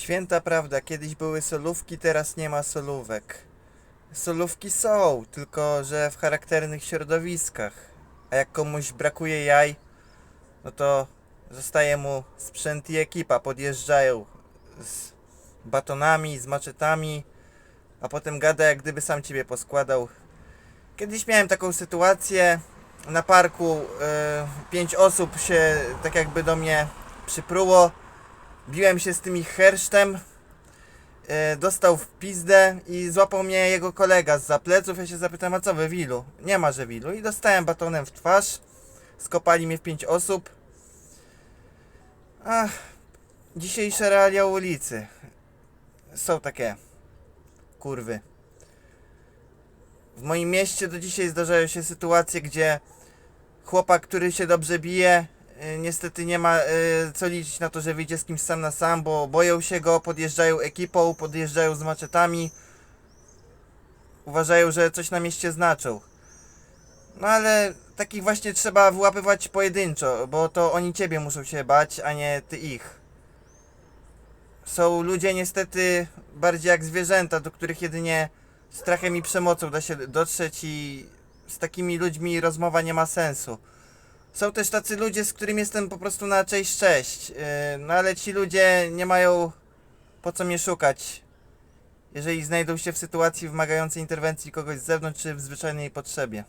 Święta prawda, kiedyś były solówki, teraz nie ma solówek. Solówki są, tylko że w charakternych środowiskach. A jak komuś brakuje jaj, no to zostaje mu sprzęt i ekipa. Podjeżdżają z batonami, z maczetami, a potem gada jak gdyby sam ciebie poskładał. Kiedyś miałem taką sytuację na parku. e, pięć osób się tak jakby do mnie przypruło. Biłem się z tym ich hersztem. e, Dostał w pizdę i złapał mnie jego kolega z pleców. Ja się zapytałem, a co wy wilu? Nie ma, że wilu. I dostałem batonem w twarz. Skopali mnie w pięć osób. Ach, dzisiejsze realia ulicy. Są takie kurwy. W moim mieście do dzisiaj zdarzają się sytuacje, gdzie chłopak, który się dobrze bije, niestety nie ma y, co liczyć na to, że wyjdzie z kimś sam na sam, bo boją się go, podjeżdżają ekipą, podjeżdżają z maczetami. Uważają, że coś na mieście znaczą. No ale takich właśnie trzeba wyłapywać pojedynczo, bo to oni ciebie muszą się bać, a nie ty ich. Są ludzie niestety bardziej jak zwierzęta, do których jedynie strachem i przemocą da się dotrzeć i z takimi ludźmi rozmowa nie ma sensu. Są też tacy ludzie, z którymi jestem po prostu na cześć, cześć. Yy, No ale ci ludzie nie mają po co mnie szukać. Jeżeli znajdą się w sytuacji wymagającej interwencji kogoś z zewnątrz czy w zwyczajnej potrzebie.